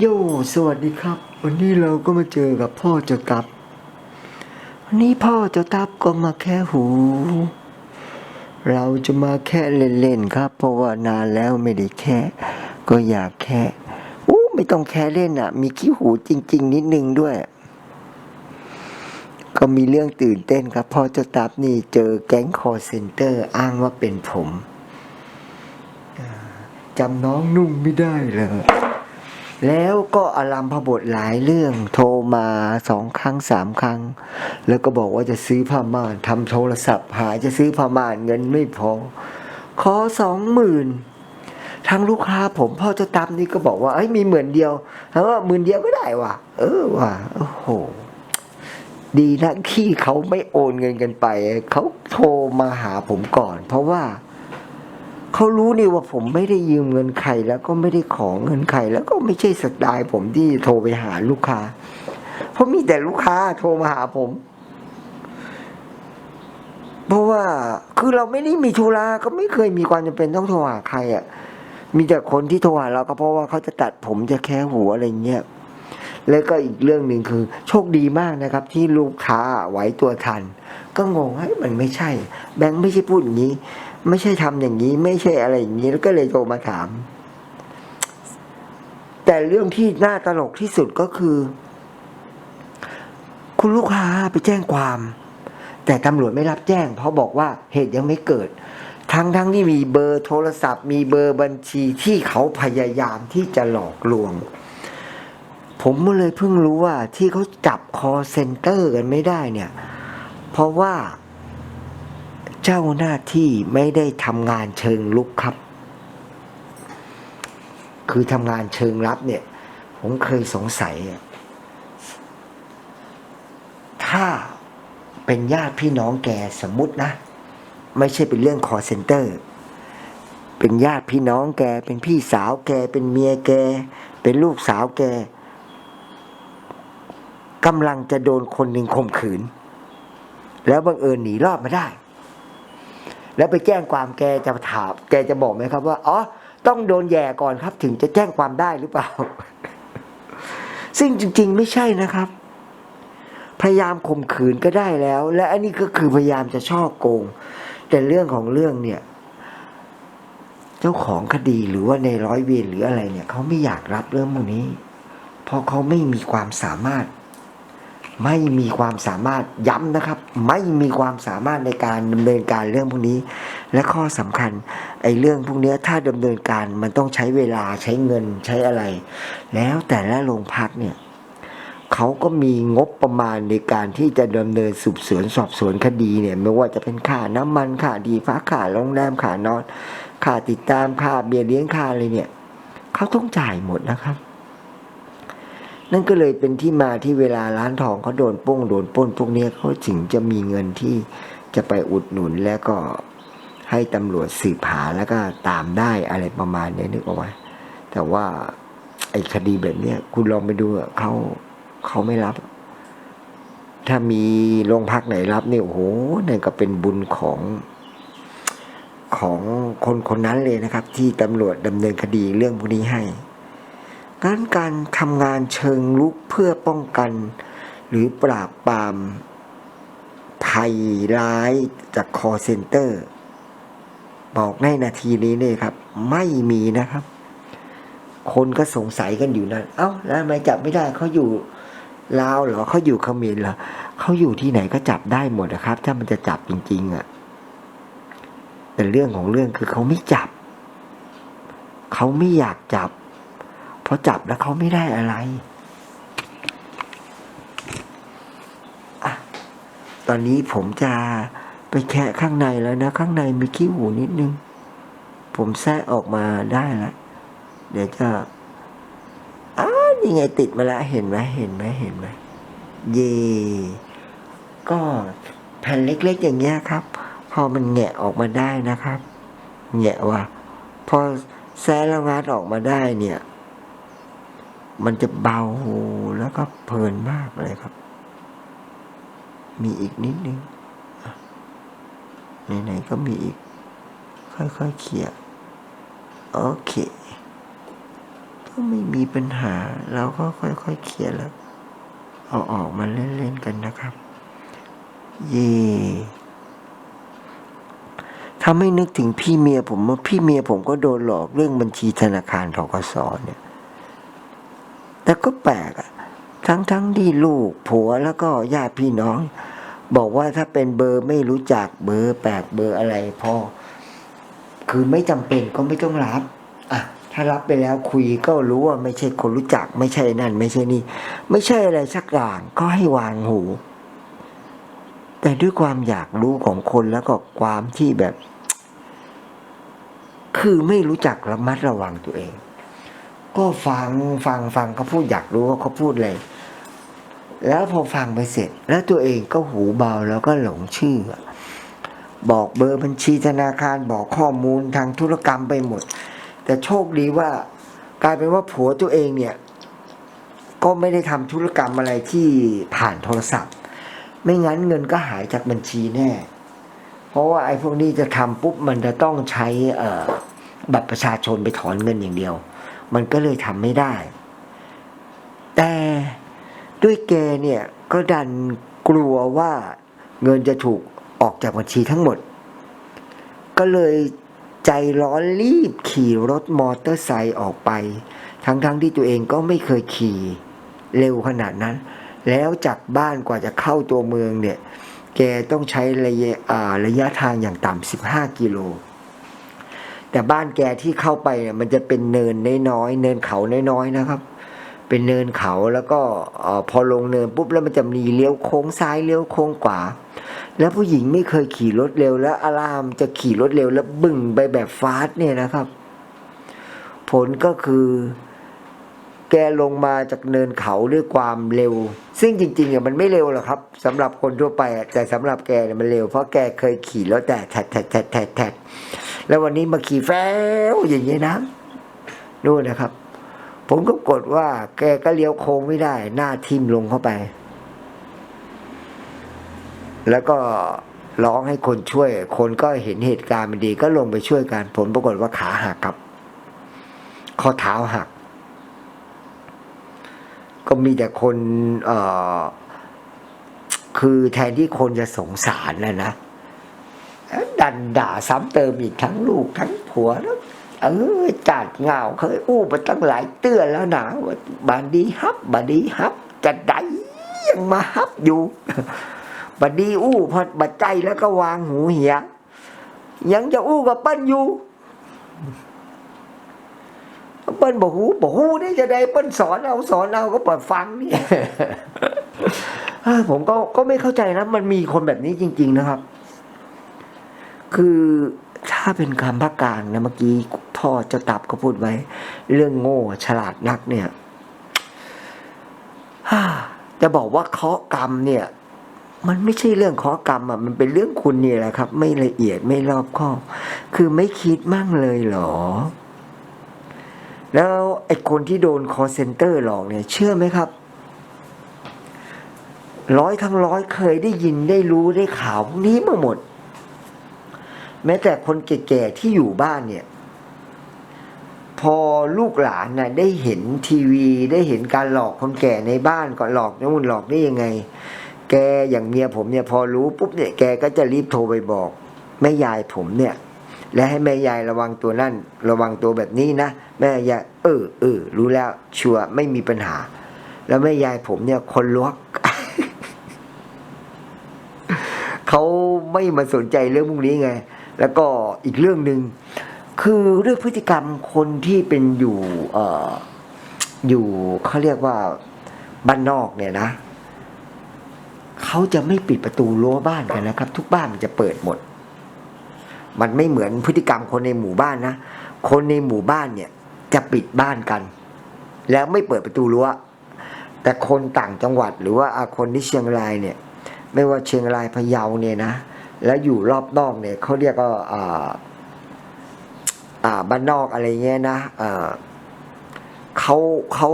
โยสวัสดีครับ วันนี้เราก็มาเจอกับพ่อเจ้าตับ วันนี้พ่อเจ้าตับก็มาแค่หู เราจะมาแค่เล่นๆครับ เพราะว่านานแล้วไม่ได้แค่ ก็อยากแค่อู้ไม่ต้องแค่เล่นอะ มีขี้หูจริง ๆ นิดนึงด้วย ก็มีเรื่องตื่นเต้นครับ พ่อเจ้าตับนี่เจอแก๊งคอร์เซนเตอร์อ้างว่าเป็นผมจำน้องนุ่งไม่ได้เลย แล้วก็อารัมพบทหลายเรื่องโทรมาสองครั้งสามครั้ง แล้วก็บอกว่าจะซื้อผ้าม่านทำโทรศัพท์ หาจะซื้อผ้าม่านเงินไม่พอ ขอสองหมื่นทางลูกค้าผมพ่อเจะตามนี่ก็บอกว่าเอ้มีหมื่นเดียวแล้วว่าหมื่นเดียวก็ได้ว่ะ เออว่ะโอ้โห ดีนะที่เขาไม่โอนเงินกันไป เขาโทรมาหาผมก่อน เพราะว่า เขารู้นี่ว่าผมไม่ได้ยืมเงินใครแล้วก็ไม่ได้ขอเงินใครแล้วก็ไม่ใช่สไตล์ผมที่โทรไปหาลูกค้า เพราะมีแต่ลูกค้าโทรมาหาผม เพราะว่าคือเราไม่ได้มีธุระก็ไม่เคยมีความจำเป็นต้องโทรหาใครอะ่ะ มีแต่คนที่โทรหาเราก็เพราะว่าเขาจะตัดผมจะแค่หัวอะไรเงี้ยแล้วก็อีกเรื่องหนึ่งคือ โชคดีมากนะครับ ที่ลูกค้าไหวตัวทัน ก็งงเฮ้ยมันไม่ใช่ แบงค์ไม่ใช่พูดอย่างนี้ ไม่ใช่ทำอย่างนี้ ไม่ใช่อะไรอย่างนี้แล้วก็เลยโทรมาถาม แต่เรื่องที่น่าตลกที่สุดก็คือ คุณลูกค้าไปแจ้งความ แต่ตำรวจไม่รับแจ้ง เพราะบอกว่าเหตุยังไม่เกิด ทั้งทั้งที่มีเบอร์โทรศัพท์ มีเบอร์บัญชีที่เขาพยายามที่จะหลอกลวง ผมก็เลยเพิ่งรู้ว่าที่เขาจับคอเซ็นเตอร์กันไม่ได้เนี่ย เพราะว่า เจ้าหน้าที่ไม่ได้ทำงานเชิงลุกครับ คือทำงานเชิงรับเนี่ย ผมเคยสงสัย ถ้าเป็นญาติพี่น้องแกสมมุตินะ ไม่ใช่เป็นเรื่องคอเซ็นเตอร์ เป็นญาติพี่น้องแก เป็นพี่สาวแก เป็นเมียแก เป็นลูกสาวแกกำลังจะโดนคนหนึ่งข่มขืน แล้วบังเอิญหนีรอดมาได้ แล้วไปแจ้งความแกจะถามแกจะบอกไหมครับว่าอ๋อต้องโดนแย่ก่อนครับ ถึงจะแจ้งความได้หรือเปล่า ซึ่งจริง ๆ ไม่ใช่นะครับ พยายามข่มขืนก็ได้แล้ว และอันนี้ก็คือพยายามจะช่อโกง แต่เรื่องของเรื่องเนี่ย เจ้าของคดีหรือว่าในร้อยเวรหรืออะไรเนี่ยเขาไม่อยากรับเรื่องพวกนี้ เพราะเขาไม่มีความสามารถ ไม่มีความสามารถย้ำนะครับ ไม่มีความสามารถในการดำเนินการเรื่องพวกนี้ และข้อสำคัญไอ้เรื่องพวกนี้ถ้าดำเนินการมันต้องใช้เวลาใช้เงินใช้อะไร แล้วแต่ละโรงพักเนี่ยเขาก็มีงบประมาณในการที่จะดำเนินสืบสวนสอบสวนคดีเนี่ยไม่ว่าจะเป็นค่าน้ำมันค่าดีฟ้าค่าโรงแรมค่านอนค่าติดตามค่าเบี้ยเลี้ยงค่าอะไรเนี่ยเขาต้องจ่ายหมดนะครับ นั่นก็เลยเป็นที่มาที่เวลาร้านทองเขาโดนป้งโดนป้นพวกนี้เขาถึงจะมีเงินที่จะไปอุดหนุนแล้วก็ให้ตำรวจสืบหาแล้วก็ตามได้อะไรประมาณนี้นึกออกไหมแต่ว่าไอ้คดีแบบเนี้ยคุณลองไปดูเขาเขาไม่รับ ถ้ามีโรงพักไหนรับเนี่ยโอ้โหนั่นก็เป็นบุญของของคนคนนั้นเลยนะครับ ที่ตำรวจดำเนินคดีเรื่องพวกนี้ให้ งั้นการทำงานเชิงลุกเพื่อป้องกัน หรือปราบปรามภัยร้ายจากคอเซ็นเตอร์ บอกในนาทีนี้เนี่ยครับ ไม่มีนะครับ คนก็สงสัยกันอยู่นั่นเอ้าแล้วทำไมจับไม่ได้เขาอยู่ลาวเหรอเขาอยู่เขมรเหรอเขาอยู่ที่ไหนก็จับได้หมดนะครับ ถ้ามันจะจับจริง ๆอะ่ะแต่เรื่องของเรื่องคือเขาไม่จับ เขาไม่อยากจับ เพราจับแล้วเขาไม่ได้อะไรอะตอนนี้ผมจะไปแคะข้างในแล้วนะ ข้างในมีขี้หูนิดนึง ผมแทะออกมาได้แล้วเดี๋ยวจะอ้านี่ไงติดมาล้วเห็นไหมเห็นไหมเห็นไหมเย่ก็แผ่นเล็กๆอย่างเงี้ยครับ พอมันแงะออกมาได้นะครับแงะว่ะพอแซะแล้วงัดออกมาได้เนี่ย มันจะเบาแล้วก็เพลินมากเลยครับ มีอีกนิดนึงไหนๆก็มีอีก ค่อยๆเขี่ยโอเคก็ไม่มีปัญหา เราก็ค่อยๆเคลียแล้ว เอาออกมาเล่นๆกันนะครับ เย่ทำให้นึกถึงพี่เมียผมว่าพี่เมียผมก็โดนหลอกเรื่องบัญชีธนาคารทกสเนี่ย แต่ก็แปลกอะทั้งทั้งที่ลูกผัวแล้วก็ญาติพี่น้อง บอกว่าถ้าเป็นเบอร์ไม่รู้จักเบอร์แปลกเบอร์อะไรพอคือไม่จำเป็นก็ไม่ต้องรับอะถ้ารับไปแล้วคุยก็รู้ว่าไม่ใช่คนรู้จัก ไม่ใช่นั่น ไม่ใช่นี่ ไม่ใช่อะไรสักอย่างก็ให้วางหู แต่ด้วยความอยากรู้ของคนแล้วก็ความที่แบบ คือไม่รู้จักระมัดระวังตัวเอง ก็ฟังฟังฟังเขาพูดอยากรู้ว่าเขาพูดอะไรแล้วพอฟังไปเสร็จ แล้วตัวเองก็หูเบาแล้วก็หลงเชื่อ บอกเบอร์บัญชีธนาคารบอกข้อมูลทางธุรกรรมไปหมด แต่โชคดีว่ากลายเป็นว่าผัวตัวเองเนี่ย ก็ไม่ได้ทำธุรกรรมอะไรที่ผ่านโทรศัพท์ ไม่งั้นเงินก็หายจากบัญชีแน่ เพราะว่าไอ้พวกนี้จะทำปุ๊บมันจะต้องใช้บัตรประชาชนไปถอนเงินอย่างเดียว มันก็เลยทำไม่ได้ แต่ด้วยแกเนี่ยก็ดันกลัวว่าเงินจะถูกออกจากบัญชีทั้งหมด ก็เลยใจร้อนรีบขี่รถมอเตอร์ไซค์ออกไป ทั้งๆทที่ตัวเองก็ไม่เคยขี่เร็วขนาดนั้น แล้วจากบ้านกว่าจะเข้าตัวเมืองเนี่ย แกต้องใช้ระยะระยะทางอย่างต่ำ15 กิโล แต่บ้านแกที่เข้าไปเนี่ยมันจะเป็นเนินน้อยๆเนินเขาน้อยๆนะครับ เป็นเนินเขาแล้วก็พอลงเนินปุ๊บแล้วมันจะมีเลี้ยวโค้งซ้ายเลี้ยวโค้งขวาแล้วผู้หญิงไม่เคยขี่รถเร็ว แล้วอารามจะขี่รถเร็ว แล้วบึ่งไปแบบฟาสต์เนี่ยนะครับ ผลก็คือ แกลงมาจากเนินเขาด้วยความเร็ว ซึ่งจริงๆอะมันไม่เร็วหรอกครับสำหรับคนทั่วไปอะแต่สำหรับแกเนี่ยมันเร็วเพราะแกเคยขี่รถแต่แทดแทดแทดแทด แล้ววันนี้มาขี่แฟ้วอย่างนี้นะนู่นนะครับ ผมก็กดว่า แกก็เลี้ยวโค้งไม่ได้ หน้าทิ่มลงเข้าไป แล้วก็ร้องให้คนช่วย คนก็เห็นเหตุการณ์มันดี ก็ลงไปช่วยกัน ผลปรากฏว่าขาหักครับ ข้อเท้าหัก ก็มีแต่คน เอ่อ คือแทนที่คนจะสงสารนะนะ ดันด่าซ้ำเติมอีกทั้งลูกทั้งผัวแล้วเออจัดเงาเคยอู้มาตั้งหลายเตือนแล้วนะว่าบานดีฮับบานดีฮับจะได้ยังมาฮับอยู่บัดดีอู้พอบัดใจแล้วก็วางหูเหียยังจะอู้กับเปิ้ลอยู่เปิ้ลบอกหูบอกหูได้จะได้เปิ้ลสอนเอาสอนเอาก็เปิดฟังนี่ผมก็ก็ไม่เข้าใจนะมันมีคนแบบนี้จริง ๆ นะครับ คือถ้าเป็นคำภาคกลางนะเมื่อกี้พ่อเจ้าตับก็พูดไว้ เรื่องโง่ฉลาดนักเนี่ยจะบอกว่าเคาะกรรมเนี่ย มันไม่ใช่เรื่องเคาะกรรมอะมันเป็นเรื่องคุณนี่แหละครับ ไม่ละเอียดไม่รอบคอบ คือไม่คิดมั่งเลยเหรอ แล้วไอ้คนที่โดนคอเซนเตอร์หลอกเนี่ย เชื่อไหมครับร้อยทั้งร้อยเคยได้ยินได้รู้ได้ข่าวพวกนี้มาหมด แม้แต่คนแก่ๆที่อยู่บ้านเนี่ย พอลูกหลานน่ะได้เห็นทีวีได้เห็นการหลอกคนแก่ในบ้านก่อนหลอกนู่นหลอกนี่ยังไง แกอย่างเมียผมเนี่ยพอรู้ปุ๊บเนี่ยแกก็จะรีบโทรไปบอกแม่ยายผมเนี่ย และให้แม่ยายระวังตัวนั่นระวังตัวแบบนี้นะแม่ยายเออเออรู้แล้วชัวร์ไม่มีปัญหา แล้วแม่ยายผมเนี่ยคนลวกเขาไม่มาสนใจเรื่องพวกนี้ไง แล้วก็อีกเรื่องหนึ่งคือเรื่องพฤติกรรมคนที่เป็นอยู่เอ่ออยู่เขาเรียกว่าบ้านนอกเนี่ยนะเขาจะไม่ปิดประตูรั้วบ้านกันนะครับ ทุกบ้านมันจะเปิดหมด มันไม่เหมือนพฤติกรรมคนในหมู่บ้านนะคนในหมู่บ้านเนี่ย จะปิดบ้านกัน แล้วไม่เปิดประตูรั้วแต่คนต่างจังหวัดหรือว่าคนที่เชียงรายเนี่ย ไม่ว่าเชียงรายพะเยาเนี่ยนะ แล้วอยู่รอบนอกเนี่ยเขาเรียกว่าอ่าอ่าบ้านนอกอะไรเงี้ยนะอ่าเขาเขา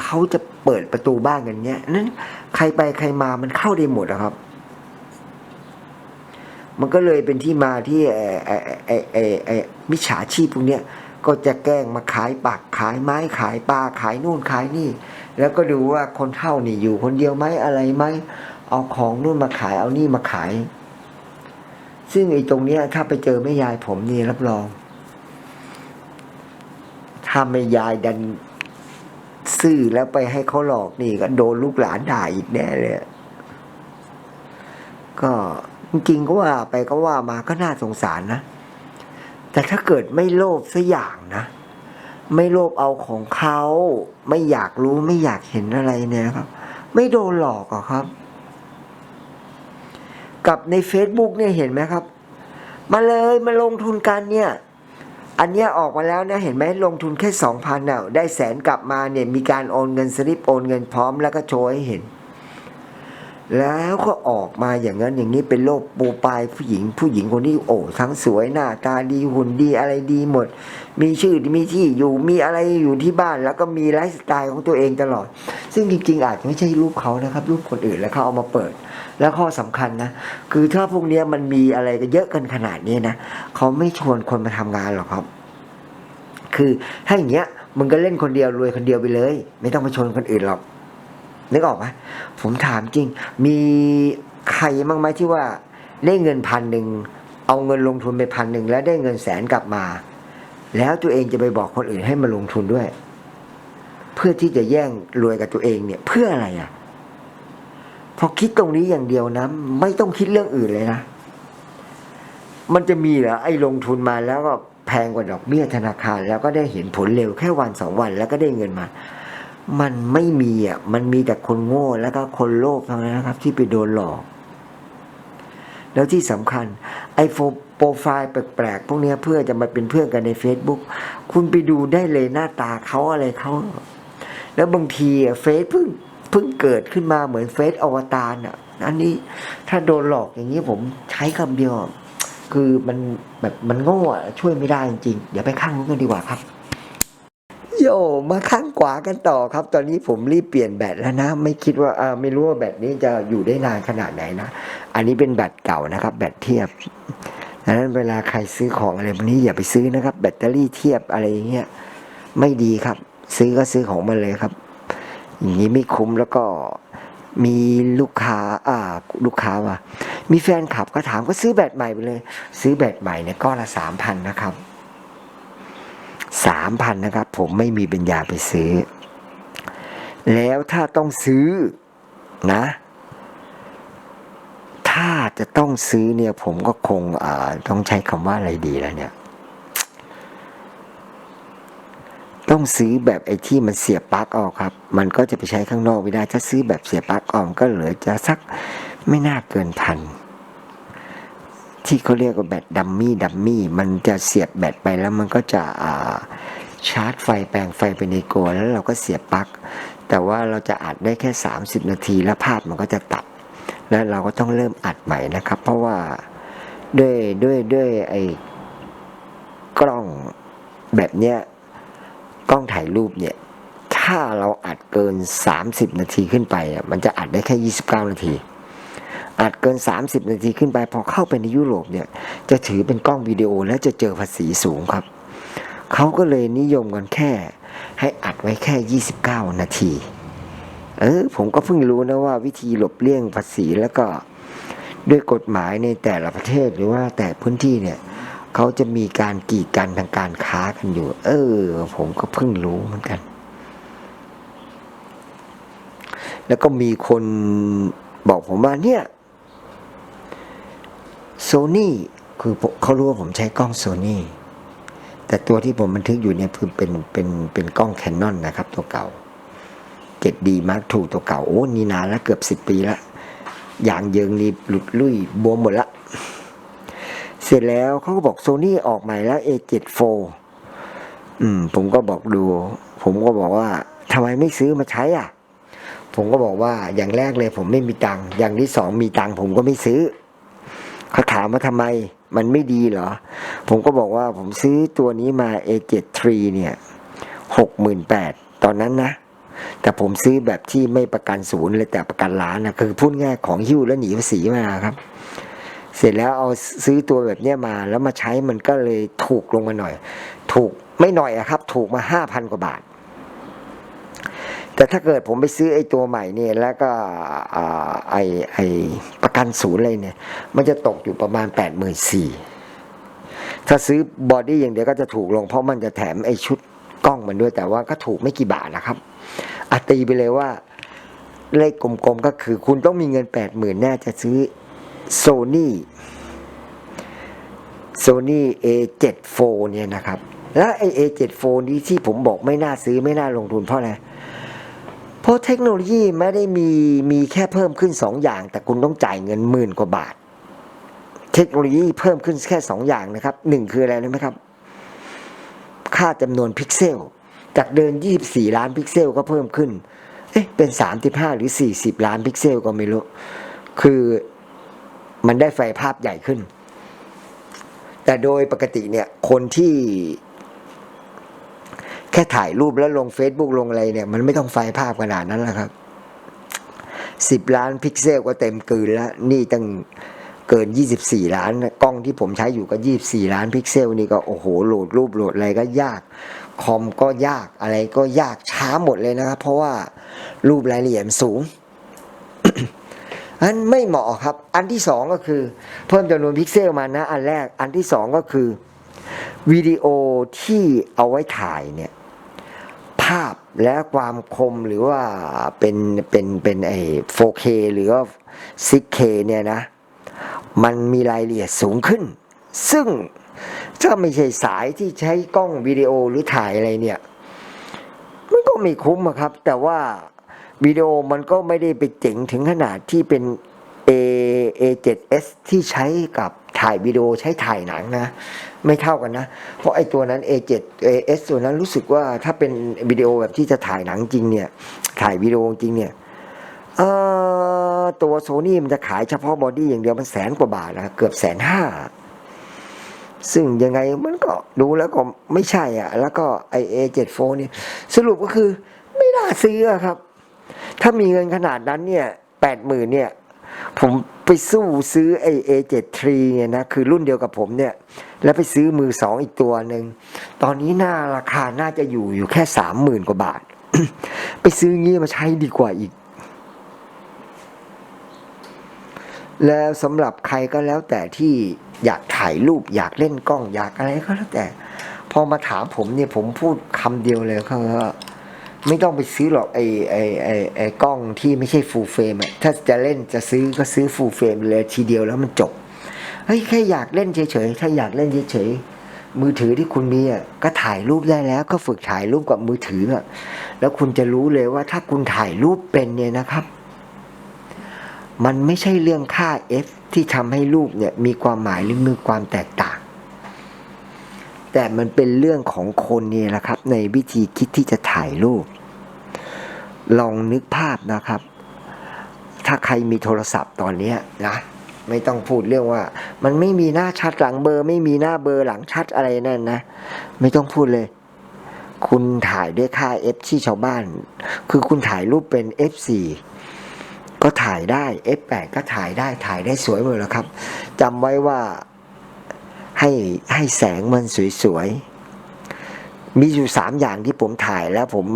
เขาจะเปิดประตูบ้านกันเนี้ยนั้นใครไปใครมามันเข้าได้หมดอะครับ มันก็เลยเป็นที่มาที่ไอ้ไอ้ไอ้ไอ้ไอ้มิจฉาชีพพวกเนี้ยก็จะแกล้งมาขายปักขายไม้ขายปลาขายนู่นขายนี่ แล้วก็ดูว่าคนเท่านี่อยู่คนเดียวไหมอะไรไหม เอาของนู่นมาขายเอานี่มาขาย ซึ่งไอ้ตรงเนี้ยถ้าไปเจอแม่ยายผมนี่รับรอง ถ้าแม่ยายดันซื่อแล้วไปให้เขาหลอกนี่ก็โดนลูกหลานด่าอีกแน่เลยก็จริงก็ว่าไปก็ว่ามาก็น่าสงสารนะ แต่ถ้าเกิดไม่โลภสักอย่างนะ ไม่โลภเอาของเขา ไม่อยากรู้ไม่อยากเห็นอะไรเนี่ยครับ ไม่โดนหลอกหรอครับ กับใน Facebook เนี่ยเห็นไหมครับ มาเลยมาลงทุนกันเนี่ย อันเนี้ยออกมาแล้วนะเห็นไหมลงทุนแค่สองพันน่ะได้แสนกลับมาเนี่ยมีการโอนเงินสลิปโอนเงินพร้อมแล้วก็โชว์ให้เห็น แล้วก็ออกมาอย่างนั้นอย่างนี้เป็นโลกปูปลายผู้หญิง ผู้หญิงคนนี้โอ้ทั้งสวยหน้าตาดีหุ่นดีอะไรดีหมด มีชื่อมีที่อยู่มีอะไรอยู่ที่บ้าน แล้วก็มีไลฟ์สไตล์ของตัวเองตลอด ซึ่งจริงๆ อาจจะไม่ใช่รูปเขานะครับ รูปคนอื่นแล้วเขาเอามาเปิด แล้วข้อสำคัญนะ คือถ้าพวกนี้มันมีอะไรกันเยอะกันขนาดนี้นะเขาไม่ชวนคนมาทำงานหรอกครับ คือถ้าอย่างเงี้ยมึงก็เล่นคนเดียวรวยคนเดียวไปเลย ไม่ต้องมาชวนคนอื่นหรอกนึกออกไหมผมถามจริง มีใครบ้างไหมที่ว่าได้เงินพันหนึ่งเอาเงินลงทุนไปพันหนึ่งแล้วได้เงินแสนกลับมา แล้วตัวเองจะไปบอกคนอื่นให้มาลงทุนด้วย เพื่อที่จะแย่งรวยกับตัวเองเนี่ย เพื่ออะไรอะ พอคิดตรงนี้อย่างเดียวนะ ไม่ต้องคิดเรื่องอื่นเลยนะ มันจะมีเหรอไอ้ลงทุนมาแล้วก็แพงกว่าดอกเบี้ยธนาคาร แล้วก็ได้เห็นผลเร็วแค่วันสองวันแล้วก็ได้เงินมา มันไม่มีอะมันมีแต่คนโง่แล้วก็คนโลภเท่านั้นนะครับ ที่ไปโดนหลอก แล้วที่สำคัญไอ้โฟโปรไฟล์แปลกๆพวกนี้เพื่อจะมาเป็นเพื่อนกันใน Facebook คุณไปดูได้เลยหน้าตาเขาอะไรเขาแล้วบางทีเฟซเพิ่ง พิ่งเกิดขึ้นมาเหมือนเฟซอวตารอะ อันนี้ถ้าโดนหลอกอย่างนี้ผมใช้คำเดียว คือมันแบบมันโง่ช่วยไม่ได้จริงๆเดี๋ยวไปข้างนู้นกันดีกว่าครับโยมาข้างขวากันต่อครับ ตอนนี้ผมรีบเปลี่ยนแบตแล้วนะ ไม่คิดว่าอ่าไม่รู้ว่าแบตนี้จะอยู่ได้นานขนาดไหนนะ อันนี้เป็นแบตเก่านะครับ แบตเทียบดังนั้นเวลาใครซื้อของอะไรพวกนี้อย่าไปซื้อนะครับ แบตเตอรี่เทียบอะไรอย่างเงี้ยไม่ดีครับ ซื้อก็ซื้อของมาเลยครับ อย่างนี้ไม่คุ้มแล้วก็มีลูกค้าอ่าลูกค้าว่ะมีแฟนคลับก็ถามก็ซื้อแบตใหม่ไปเลย ซื้อแบตใหม่เนี่ยก้อนละสามพันนะครับสามพันนะครับ ผมไม่มีปัญญาไปซื้อ แล้วถ้าต้องซื้อนะ ถ้าจะต้องซื้อเนี่ย ผมก็คงอ่าต้องใช้คำว่าอะไรดีแล้วเนี่ย ต้องซื้อแบบไอ้ที่มันเสียบปลั๊กออกครับ มันก็จะไปใช้ข้างนอกไม่ได้ ถ้าซื้อแบบเสียบปลั๊กออกก็เหลือจะสักไม่น่าเกินพันที่เขาเรียกว่าแบตดัมมี่ดัมมี่มันจะเสียบแบตไปแล้วมันก็จะชาร์จไฟแปลงไฟไปในโกลแล้วเราก็เสียบปลั๊กแต่ว่าเราจะอัดได้แค่ 30 นาทีแล้วภาพมันก็จะตัด แล้วเราก็ต้องเริ่มอัดใหม่นะครับ เพราะว่าด้วยด้วยด้วยไอ้กล้องแบบเนี้ย กล้องถ่ายรูปเนี่ย ถ้าเราอัดเกิน 30 นาทีขึ้นไปอะมันจะอัดได้แค่ 29 นาที อัดเกิน 30 นาทีขึ้นไป พอเข้าไปในยุโรปเนี่ย จะถือเป็นกล้องวิดีโอและจะเจอภาษีสูงครับ เขาก็เลยนิยมกันแค่ ให้อัดไว้แค่ 29 นาที เออผมก็เพิ่งรู้นะว่าวิธีหลบเลี่ยงภาษีแล้วก็ด้วยกฎหมายในแต่ละประเทศหรือว่าแต่พื้นที่เนี่ย เขาจะมีการกีดกันทางการค้ากันอยู่ เออ ผมก็เพิ่งรู้เหมือนกัน แล้วก็มีคนบอกผมว่าเนี่ยโซนี่คือเขารู้ว่าผมใช้กล้องโซนี่แต่ตัวที่ผมบันทึกอยู่เนี่ยคือเป็นเป็นเป็นกล้องแคนนอนนะครับ ตัวเก่า 7D Mark II ตัวเก่าโอ้นี่นานแล้วเกือบสิบปีล้วอย่างเยิงนี่หลุดลุ่ยบวมหมดละ เสร็จแล้วเขาก็บอกโซนี่ออกใหม่แล้ว A7 IV อืม ผมก็บอกดู ผมก็บอกว่าทำไมไม่ซื้อมาใช้อะ ผมก็บอกว่าอย่างแรกเลย ผมไม่มีตังค์อย่างที่สองมีตังค์ผมก็ไม่ซื้อเขาถามว่าทำไมมันไม่ดีเหรอ ผมก็บอกว่าผมซื้อตัวนี้มา A7 III เนี่ยหกหมื่นแปดตอนนั้นนะ แต่ผมซื้อแบบที่ไม่ประกันศูนย์เลยแต่ประกันล้านนะคือพูดง่ายของหิ้วแล้วหนีภาษีมาครับ เสร็จแล้วเอาซื้อตัวแบบเนี้ยมา แล้วมาใช้มันก็เลยถูกลงมาหน่อย ถูกไม่หน่อยอะครับ ถูกมาห้าพันกว่าบาท แต่ถ้าเกิดผมไปซื้อไอ้ตัวใหม่เนี่ย แล้วก็ไอ้ไอ้ประกันศูนย์อะไรเนี่ย มันจะตกอยู่ประมาณแปดหมื่นสี่ถ้าซื้อบอดี้อย่างเดียวก็จะถูกลง เพราะมันจะแถมไอ้ชุดกล้องมันด้วย แต่ว่าก็ถูกไม่กี่บาทนะครับอตีไปเลยว่าเลขกลมๆก็คือคุณต้องมีเงินแปดหมื่นแน่จะซื้อ โซนี่ Sony A7 IV เนี่ยนะครับ แล้วไอ A7 IV นี้ที่ผมบอกไม่น่าซื้อไม่น่าลงทุนเพราะอะไรเพราะเทคโนโลยีไม่ได้มีมีแค่เพิ่มขึ้น 2 อย่าง แต่คุณต้องจ่ายเงินหมื่นกว่าบาท เทคโนโลยีเพิ่มขึ้นแค่ 2 อย่างนะครับหนึ่งคืออะไรรู้ไหมครับ ค่าจำนวนพิกเซล จากเดิน 24 ล้านพิกเซลก็เพิ่มขึ้น เอ๊ะเป็น 35 หรือ 40 ล้านพิกเซลก็ไม่รู้ คือ มันได้ไฟภาพใหญ่ขึ้น แต่โดยปกติเนี่ย คนที่ แค่ถ่ายรูปแล้วลง Facebook ลงอะไรเนี่ย มันไม่ต้องไฟภาพขนาดนั้นแหละครับสิบล้านพิกเซลก็เต็มเกินแล้ว นี่ตั้งเกิน 24 ล้าน กล้องที่ผมใช้อยู่ก็ 24 ล้านพิกเซลนี่ก็โอ้โหโหลดรูปโหลดอะไรก็ยาก คอมก็ยากอะไรก็ยากช้าหมดเลยนะครับ เพราะว่ารูปรายละเอียดมันสูง อันไม่เหมาะครับ อันที่สองก็คือ เพิ่มจำนวนพิกเซลมานะ อันแรก อันที่สองก็คือวิดีโอที่เอาไว้ถ่ายเนี่ย ภาพและความคมหรือว่าเป็นเป็นเป็นไอ้ 4K หรือว่า 6K เนี่ยนะ มันมีรายละเอียดสูงขึ้น ซึ่งถ้าไม่ใช่สายที่ใช้กล้องวิดีโอหรือถ่ายอะไรเนี่ย มันก็ไม่คุ้มครับ แต่ว่า วิดีโอมันก็ไม่ได้ไปเจ๋งถึงขนาดที่เป็น A A7S ที่ใช้กับถ่ายวิดีโอใช้ถ่ายหนังนะ ไม่เท่ากันนะ เพราะไอ้ตัวนั้น A7 AS ตัวนั้นรู้สึกว่าถ้าเป็นวิดีโอแบบที่จะถ่ายหนังจริงเนี่ย ถ่ายวิดีโอจริงเนี่ยตัวโซนี่มันจะขายเฉพาะบอดี้อย่างเดียวมันแสนกว่าบาทนะเกือบแสนห้าซึ่งยังไงมันก็ดูแล้วก็ไม่ใช่อะ แล้วก็ไอ A74 นี่สรุปก็คือไม่น่าซื้อครับ ถ้ามีเงินขนาดนั้นเนี่ยแปดหมื่นเนี่ยผมไปสู้ซื้อไอ A73 เนี่ยนะคือรุ่นเดียวกับผมเนี่ย แล้วไปซื้อมือสองอีกตัวหนึ่ง ตอนนี้หน้าราคาน่าจะอยู่อยู่แค่สามหมื่นกว่าบาท ไปซื้องี้มาใช้ดีกว่าอีก แล้วสำหรับใครก็แล้วแต่ที่อยากถ่ายรูปอยากเล่นกล้องอยากอะไรก็แล้วแต่ พอมาถามผมเนี่ยผมพูดคำเดียวเลยคือว่า ไม่ต้องไปซื้อหรอกไอ้ไอ้ไอ้ไอ้กล้องที่ไม่ใช่ฟูลเฟรมอะถ้าจะเล่นจะซื้อก็ซื้อฟูลเฟรมเลยทีเดียวแล้วมันจบเฮ้ยแค่อยากเล่นเฉยๆถ้าอยากเล่นเฉยๆมือถือที่คุณมีอะก็ถ่ายรูปได้แล้ว ก็ฝึกถ่ายรูปกับมือถืออะแล้วคุณจะรู้เลยว่าถ้าคุณถ่ายรูปเป็นเนี่ยนะครับ มันไม่ใช่เรื่องค่า f ที่ทำให้รูปเนี่ยมีความหมายหรือมีความแตกต่าง แต่มันเป็นเรื่องของคนเนี่ยแหละครับ ในวิธีคิดที่จะถ่ายรูป ลองนึกภาพนะครับ ถ้าใครมีโทรศัพท์ตอนนี้นะ ไม่ต้องพูดเรื่องว่า มันไม่มีหน้าชัดหลังเบอร์ ไม่มีหน้าเบอร์หลังชัดอะไรนั่นนะ ไม่ต้องพูดเลย คุณถ่ายด้วยค่า f ที่ชาวบ้าน คือคุณถ่ายรูปเป็น f4 ก็ถ่ายได้ F8 ก็ถ่ายได้ถ่ายได้สวยหมดแล้วครับจำไว้ว่าให้ให้แสงมันสวยๆมีอยู่สามอย่างที่ผมถ่ายแล้วผม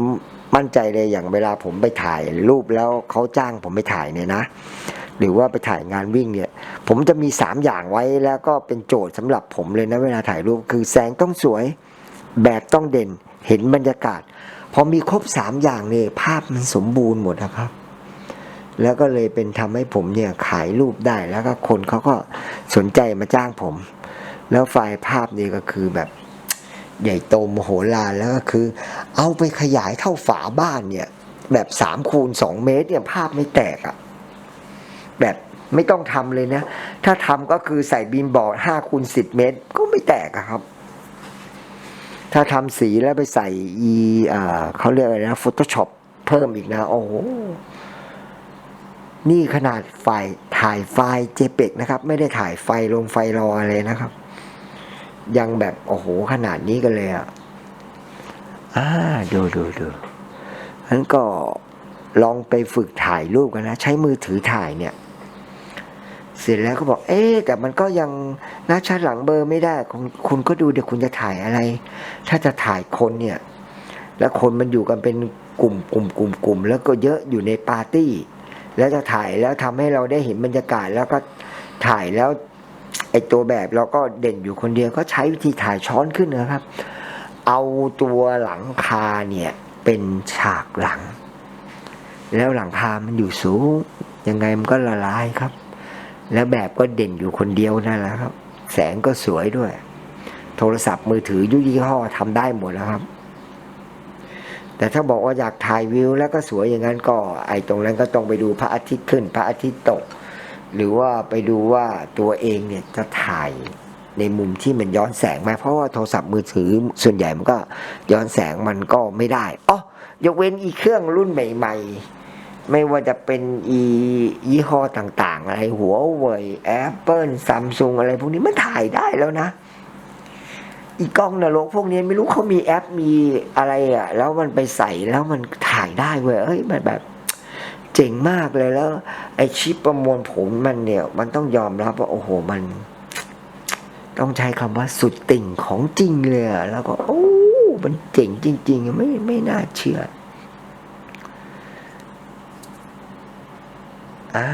มั่นใจเลยอย่างเวลาผมไปถ่ายรูปแล้วเขาจ้างผมไปถ่ายเนี่ยนะ หรือว่าไปถ่ายงานวิ่งเนี่ย ผมจะมีสามอย่างไว้แล้วก็เป็นโจทย์สำหรับผมเลยนะเวลาถ่ายรูปคือแสงต้องสวย แบบต้องเด่นเห็นบรรยากาศ พอมีครบสามอย่างเนี่ยภาพมันสมบูรณ์หมดนะครับ แล้วก็เลยเป็นทำให้ผมเนี่ยขายรูปได้แล้วก็คนเขาก็สนใจมาจ้างผม แล้วไฟล์ภาพนี่ก็คือแบบ ใหญ่โตมโหฬารแล้วก็คือ เอาไปขยายเท่าฝาบ้านเนี่ย แบบสามคูณสองเมตรเนี่ยภาพไม่แตกอะแบบไม่ต้องทำเลยนะ ถ้าทำก็คือใส่บีมบอร์ดห้าคูณสิบเมตร ก็ไม่แตกอะครับ ถ้าทำสีแล้วไปใส่อีอ่าเขาเรียกอะไรนะ Photoshop เพิ่มอีกนะ โอ้โหนี่ขนาดไฟถ่ายไฟล์ JPEG นะครับ ไม่ได้ถ่ายไฟลงไฟรออะไรนะครับ ยังแบบโอ้โหขนาดนี้กันเลยอะอ่าดูดูดูงั้นก็ลองไปฝึกถ่ายรูปกันนะ ใช้มือถือถ่ายเนี่ย เสร็จแล้วก็บอก เอ๊ะแต่มันก็ยังหน้าชัดหลังเบอร์ไม่ได้คุณคุณก็ดูเดี๋ยวคุณจะถ่ายอะไร ถ้าจะถ่ายคนเนี่ย แล้วคนมันอยู่กันเป็นกลุ่มกลุ่มกลุ่มกลุ่มแล้วก็เยอะอยู่ในปาร์ตี้ แล้วจะถ่ายแล้วทำให้เราได้เห็นบรรยากาศแล้วก็ถ่ายแล้ว ไอตัวแบบเราก็เด่นอยู่คนเดียวก็ใช้วิธีถ่ายช้อนขึ้นนะครับ เอาตัวหลังคาเนี่ยเป็นฉากหลัง แล้วหลังคามันอยู่สูงยังไงมันก็ละลายครับ แล้วแบบก็เด่นอยู่คนเดียวนั่นแหละครับ แสงก็สวยด้วย โทรศัพท์มือถือยุยี่ห้อทำได้หมดแล้วครับ แต่ถ้าบอกว่าอยากถ่ายวิวแล้วก็สวยอย่างนั้นก็ ไอ้ตรงนั้นก็ต้องไปดูพระอาทิตย์ขึ้น พระอาทิตย์ตก หรือว่าไปดูว่าตัวเองเนี่ยจะถ่ายในมุมที่มันย้อนแสงไหมเพราะว่าโทรศัพท์มือถือส่วนใหญ่มันก็ย้อนแสงมันก็ไม่ได้อ๋อยกเว้นอีเครื่องรุ่นใหม่ ๆ ไม่ว่าจะเป็นอียี่ห้อต่างๆ อะไรหัวเว่ยแอปเปิลซัมซุงอะไรพวกนี้มันถ่ายได้แล้วนะ อีกล้องนรกพวกนี้ไม่รู้เขามีแอปมีอะไรอะ แล้วมันไปใส่แล้วมันถ่ายได้เว้ยเอ้ยมันแบบ เจ๋งมากเลยแล้ว ไอชิปประมวลผลมันเนี่ย มันต้องยอมรับว่า โอ้โหมัน ต้องใช้คำว่าสุดติ่งของจริงเลยแล้วก็ โอ้ มันเจ๋งจริง ๆ ไม่ไม่น่าเชื่ออ่า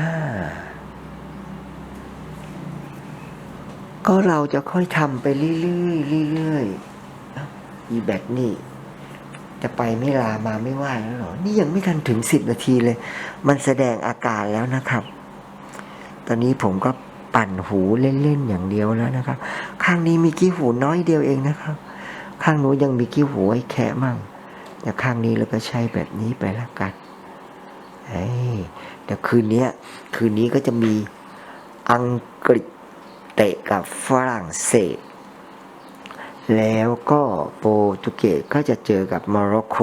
ก็เราจะค่อยทำไปเรื่อยๆเรื่อยๆอีแบตนี่ จะไปไม่ลามาไม่ไหวแล้วหรอ นี่ยังไม่ทันถึงสิบนาทีเลย มันแสดงอาการแล้วนะครับ ตอนนี้ผมก็ปั่นหูเล่นๆอย่างเดียวแล้วนะครับ ข้างนี้มีกี้หูน้อยเดียวเองนะครับ ข้างนู้นยังมีกี้หูไว้แค่มั่ง แต่ข้างนี้เราก็ใช้แบบนี้ไปแล้วกันเฮ้ยเดี๋ยวคืนนี้คืนนี้ก็จะมีอังกฤษเตะกับฝรั่งเศส แล้วก็โปรตุเกสก็จะเจอกับโมร็อกโก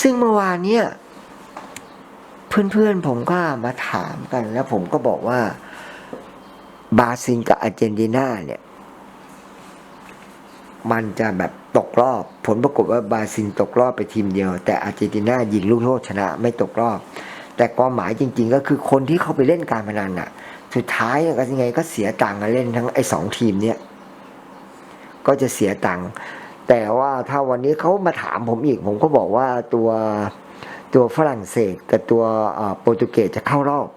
ซึ่งเมื่อวานเนี่ยเพื่อนๆผมก็มาถามกันแล้วผมก็บอกว่าบราซิลกับอาร์เจนตินาเนี่ย มันจะแบบตกรอบ ผลปรากฏว่าบราซิลตกรอบไปทีมเดียว แต่อาร์เจนตินายิงลูกโทษชนะไม่ตกรอบ แต่ความหมายจริง ๆ ก็คือคนที่เขาไปเล่นการพนันน่ะ สุดท้ายเนี่ยก็ยังไงก็เสียตังค์เล่นทั้งไอ้สองทีมเนี่ย ก็จะเสียตังค์แต่ว่าถ้าวันนี้เขามาถามผมอีก ผมก็บอกว่าตัวตัวฝรั่งเศสกับตัวโปรตุเกสจะเข้ารอบ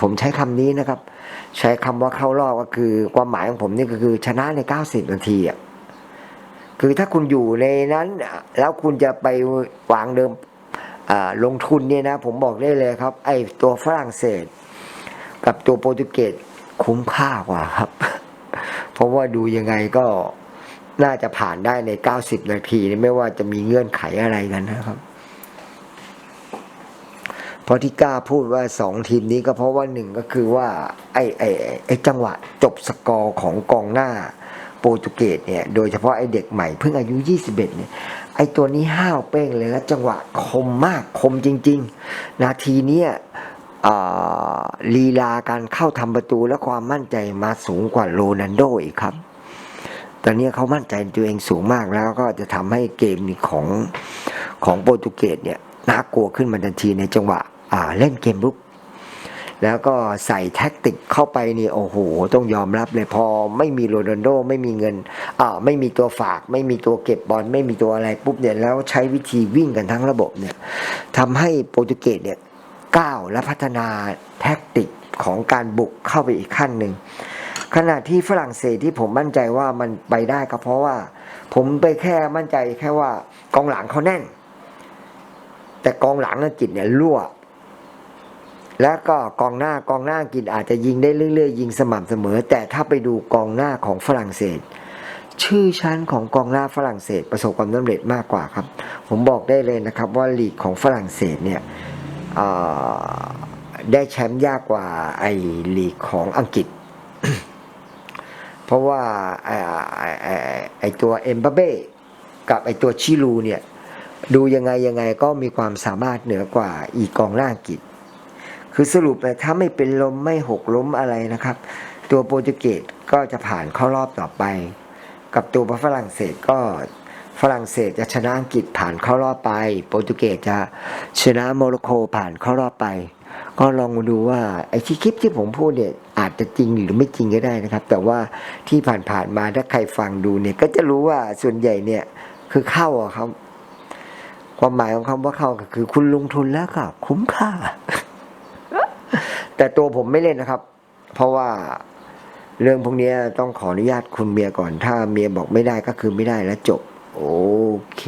ผมใช้คำนี้นะครับ ใช้คำว่าเข้ารอบก็คือ ความหมายของผมนี่ก็คือชนะใน 90 นาทีอะคือถ้าคุณอยู่ในนั้น แล้วคุณจะไปวางเดิมลงทุนเนี่ยนะ ผมบอกได้เลยครับ ไอ้ตัวฝรั่งเศส กับตัวโปรตุเกสคุ้มค่ากว่าครับ เพราะว่าดูยังไงก็น่าจะผ่านได้ใน 90 นาทีไม่ว่าจะมีเงื่อนไขอะไรกันนะครับ เพราะที่กล้าพูดว่าสองทีมนี้ก็เพราะว่าหนึ่งก็คือว่า ไอ้ไอ้ไอ้จังหวะจบสกอร์ของกองหน้าโปรตุเกสเนี่ย โดยเฉพาะไอ้เด็กใหม่เพิ่งอายุ 21 เนี่ย ไอ้ตัวนี้ห้าวเป้งเลยแล้วจังหวะคมมากคมจริง ๆ นาทีเนี้ย ลีลาการเข้าทำประตูและความมั่นใจมาสูงกว่าโรนัลโดอีกครับ ตอนนี้เขามั่นใจตัวเองสูงมากแล้วก็จะทำให้เกมของของโปรตุเกสเนี่ยน่ากลัวขึ้นมาทันทีในจังหวะเล่นเกมรุกแล้วก็ใส่แท็กติกเข้าไปนี่โอ้โห ต้องยอมรับเลยพอไม่มีโรนัลโดไม่มีเงินอ่าไม่มีตัวฝาก ไม่มีตัวเก็บบอลไม่มีตัวอะไรปุ๊บเนี่ยแล้วใช้วิธีวิ่งกันทั้งระบบเนี่ยทำให้โปรตุเกสเนี่ย ก้าวและพัฒนาแท็กติกของการบุกเข้าไปอีกขั้นหนึ่งขณะที่ฝรั่งเศสที่ผมมั่นใจว่ามันไปได้ก็เพราะว่า ผมไปแค่มั่นใจแค่ว่ากองหลังเขาแน่น แต่กองหลังอังกฤษเนี่ยรั่ว แล้วก็กองหน้ากองหน้าอังกฤษอาจจะยิงได้เรื่อยๆ ยิงสม่ำเสมอ แต่ถ้าไปดูกองหน้าของฝรั่งเศส ชื่อชั้นของกองหน้าฝรั่งเศส ประสบความสำเร็จมากกว่าครับ ผมบอกได้เลยนะครับ ว่าลีกของฝรั่งเศสเนี่ย ได้แชมป์ยากกว่าไอ้ลีกของอังกฤษ เพราะว่าไอ้ไอ้ไอตัวเอ็มบัปเบ้กับไอ้ตัวชิลูเนี่ย ดูยังไงยังไงก็มีความสามารถเหนือกว่าอีกองหน้าอังกฤษ คือสรุปเลยถ้าไม่เป็นลมไม่หกล้มอะไรนะครับ ตัวโปรตุเกสก็จะผ่านเข้ารอบต่อไป กับตัวฝรั่งเศสก็ ฝรั่งเศสจะชนะอังกฤษผ่านเข้ารอบไป โปรตุเกสจะชนะโมร็อกโกผ่านเข้ารอบไป ก็ลองดูว่าไอ้ที่คลิปที่ผมพูดเนี่ยอาจจะจริงหรือไม่จริงก็ได้นะครับ แต่ว่าที่ผ่านๆมาถ้าใครฟังดูเนี่ยก็จะรู้ว่าส่วนใหญ่เนี่ยคือเข้าอะครับ ความหมายของคำว่าเข้าก็คือ คุณลงทุนแล้วก็คุ้มค่า แต่ตัวผมไม่เล่นนะครับ เพราะว่าเรื่องพวกนี้ต้องขออนุญาตคุณเมียก่อน ถ้าเมียบอกไม่ได้ก็คือไม่ได้แล้วจบ โอเค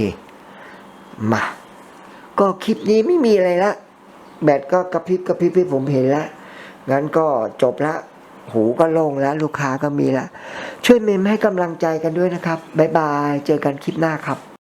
มา ก็คลิปนี้ไม่มีอะไรละ แบตก็กระพริบกระพริบที่ผมเห็นละ งั้นก็จบละ หูก็โล่งแล้ว ลูกค้าก็มีละ ช่วยเมมให้กำลังใจกันด้วยนะครับ บ๊ายบาย เจอกันคลิปหน้าครับ